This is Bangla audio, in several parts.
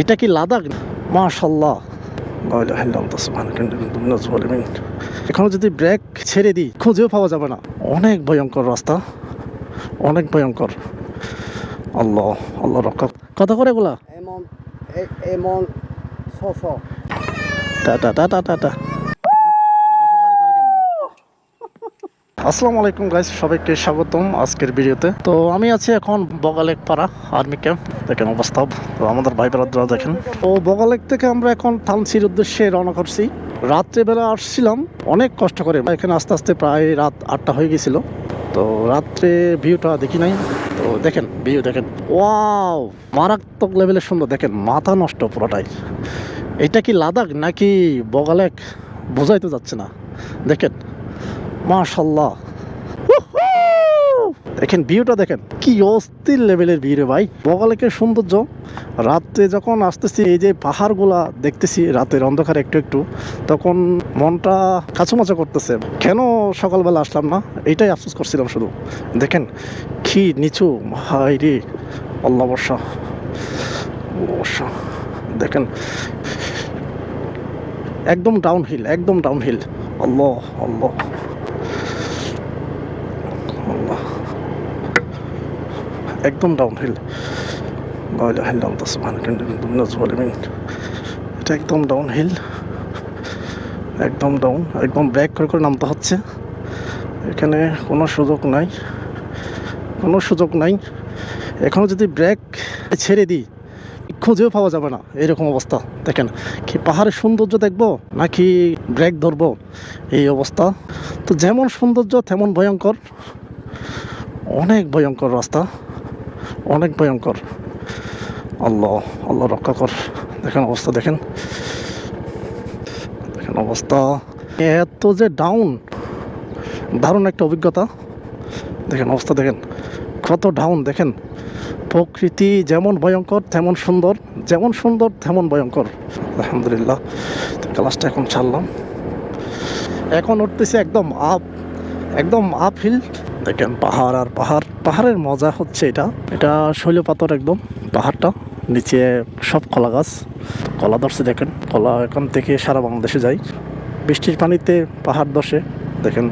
এটা কি লাদাখ? মাশাল্লাহ এখন যদি ব্রেক ছেড়ে দিই খুঁজেও পাওয়া যাবে না। অনেক ভয়ঙ্কর রাস্তা অনেক ভয়ঙ্কর। আল্লাহ আল্লাহ রক্ষা কত করে এগুলা এমন এমন টাটা টাটা টাটা আসসালামু আলাইকুম গাইস সবাইকে স্বাগতম আজকের ভিডিওতে। তো আমি আছি এখন বগালেক পাড়া আর্মি ক্যাম্প। দেখেন অবস্থা। তো আমাদের ভাই ব্রাদরা দেখেন। তো বগালেক থেকে আমরা এখন থানসির উদ্দেশ্যে রওনা করছি। রাত্রেবেলা আসছিলাম। অনেক কষ্ট করে। এখানে আস্তে আস্তে প্রায় রাত আটটা হয়ে গেছিল। তো রাত্রে ভিউটা দেখি নাই। তো দেখেন, ভিউ দেখেন। ওয়াও! মারাত্মক লেভেলের সুন্দর। দেখেন, মাথা নষ্ট পুরোটাই। এটা কি লাদাখ নাকি বগালেক? বোঝাই তো যাচ্ছে না। দেখেন মাশাল্লাহ দেখেন, ভিউটা দেখেন, কি অস্থির লেভেলের ভিউ রে ভাই। বগালেকের সৌন্দর্য? রাত্রে যখন আসতেছি, এই যে পাহাড়গুলা দেখতেছি, রাতের অন্ধকারে একটু একটু, তখন মনটা কাছুমাচা করতেছে। কেন সকালবেলা আসলাম না? এইটাই আফসোস করছিলাম শুধু। দেখেন, কি নিচু হাই রে। আল্লাহ, বর্ষা। বর্ষা। দেখেন, একদম ডাউন হিল একদম ডাউন হিল আল্লাহ আল্লাহ আল্লাহ। একদম ডাউন হিল এটা একদম ডাউন হিল একদম ডাউন একদম ব্যাক করে করে নামতে হচ্ছে। এখানে কোনো সুযোগ নাই। কোনো সুযোগ নাই। এখনও যদি ব্রেক ছেড়ে দিই, খুঁজেও পাওয়া যাবে না এরকম অবস্থা। দেখেন, কি পাহাড়ের সৌন্দর্য দেখব, নাকি ব্রেক ধরবো? এই অবস্থা। তো যেমন সৌন্দর্য, তেমন ভয়ঙ্কর। অনেক ভয়ঙ্কর রাস্তা। অনেক ভয়ঙ্কর। আল্লাহ আল্লাহ রক্ষা কর। দেখেন অবস্থা, দেখেন। দেখেন অবস্থা। এত যে ডাউন দারুণ একটা অভিজ্ঞতা। দেখেন অবস্থা, দেখেন। কত ডাউন দেখেন। প্রকৃতি যেমন ভয়ঙ্কর, তেমন সুন্দর। যেমন সুন্দর, তেমন ভয়ঙ্কর। আলহামদুলিল্লাহ। ক্লাসটা এখন ছাড়লাম। এখন উঠতেছে একদম আপ একদম আপ হিল দেখেন পাহাড় আর পাহাড়। পাহাড়ের মজা হচ্ছে এটা। এটা শৈলপাতর একদম পাহাড়টা। নিচে সব কলা গাছ কলা ধরছে দেখেন। কলা এখান থেকে সারা বাংলাদেশে যায়। বৃষ্টির পানিতে পাহাড় ধসে দেখেন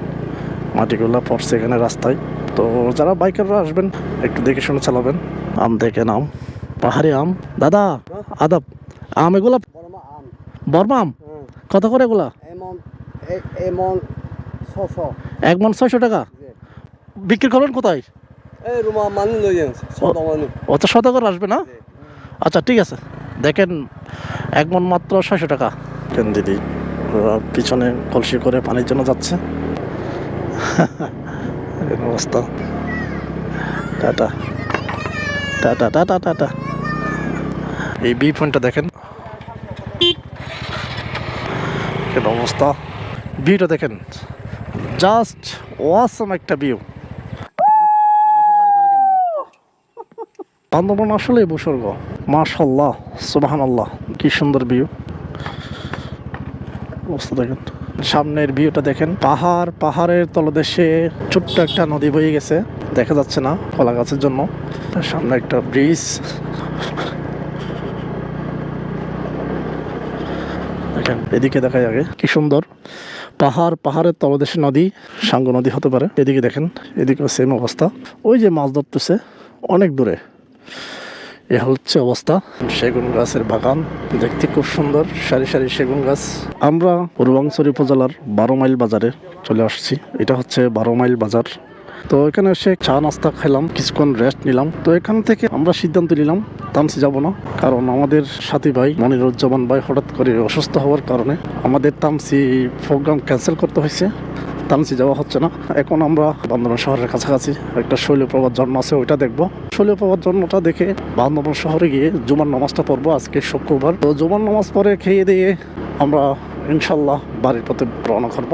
মাটিগুলা পড়ছে এখানে রাস্তায়। তো যারা বাইকাররা আসবেন একটু দেখে শুনে চালাবেন। আম দেখেন আম পাহাড়ি আম। দাদা আদাব আম এগুলা বর্মা আম। কত করে এগুলা? এমন এমন ছশো এক মন ছয়শো টাকা। বিক্রি করবেন কোথায়? অত শতকর আসবে না? আচ্ছা ঠিক আছে। দেখেন এক মন মাত্র ছয়শো টাকা। কেন দিদি ওরা পিছনে কলসি করে পানির জন্য যাচ্ছে। অবস্থা। টাটা। Tata tata tata. এই বি পয়েন্টটা দেখেন। অবস্থা। ভিউটা দেখেন। জাস্ট ওয়াসম একটা ভিউ বান্দরবান আসলে ভূস্বর্গ মাশাল্লাহ সুবাহান আল্লাহ কি সুন্দর ভিউ অবস্থা দেখেন। সামনের ভিউটা দেখেন, পাহাড়, পাহাড়ের তলদেশে ছোট্ট একটা নদী বয়ে গেছে। দেখা যাচ্ছে না কলা গাছের জন্য। সামনে একটা ব্রিজ দেখেন, এদিকে দেখা আগে, কি সুন্দর। পাহাড়, পাহাড়ের তলদেশে নদী, সাঙ্গ নদী হতে পারে। এদিকে দেখেন এদিকে সেম অবস্থা। ওই যে মাছ ধরতেছে, অনেক দূরে। এ হচ্ছে অবস্থা। সেগুন গাছের বাগান, দেখতে খুব সুন্দর, সারি সারি সেগুন গাছ। আমরা রুবাংছড়ি উপজেলার বারো মাইল বাজারে চলে আসছি। এটা হচ্ছে বারো মাইল বাজার। তো এখানে এসে চা নাস্তা খেলাম, কিছুক্ষণ রেস্ট নিলাম। তো এখান থেকে আমরা সিদ্ধান্ত নিলাম তামসি যাব না। কারণ আমাদের সাথী ভাই, মনিরুজ্জামান ভাই হঠাৎ করে অসুস্থ হওয়ার কারণে আমাদের তামসি প্রোগ্রাম ক্যান্সেল করতে হয়েছে। তামসি যাওয়া হচ্ছে না। এখন আমরা বান্দরবান শহরের কাছাকাছি একটা শৈলপ্রবাদ জন্ম আছে, ওইটা দেখব। শৈলপ্রবাদ জন্মটা দেখে বান্দরবান শহরে গিয়ে জুমার নামাজটা পড়ব আজকে শুক্রবার। তো জুমার নামাজ পরে খেয়ে দিয়ে আমরা ইনশাল্লাহ বাড়ির পথে রওনা করব।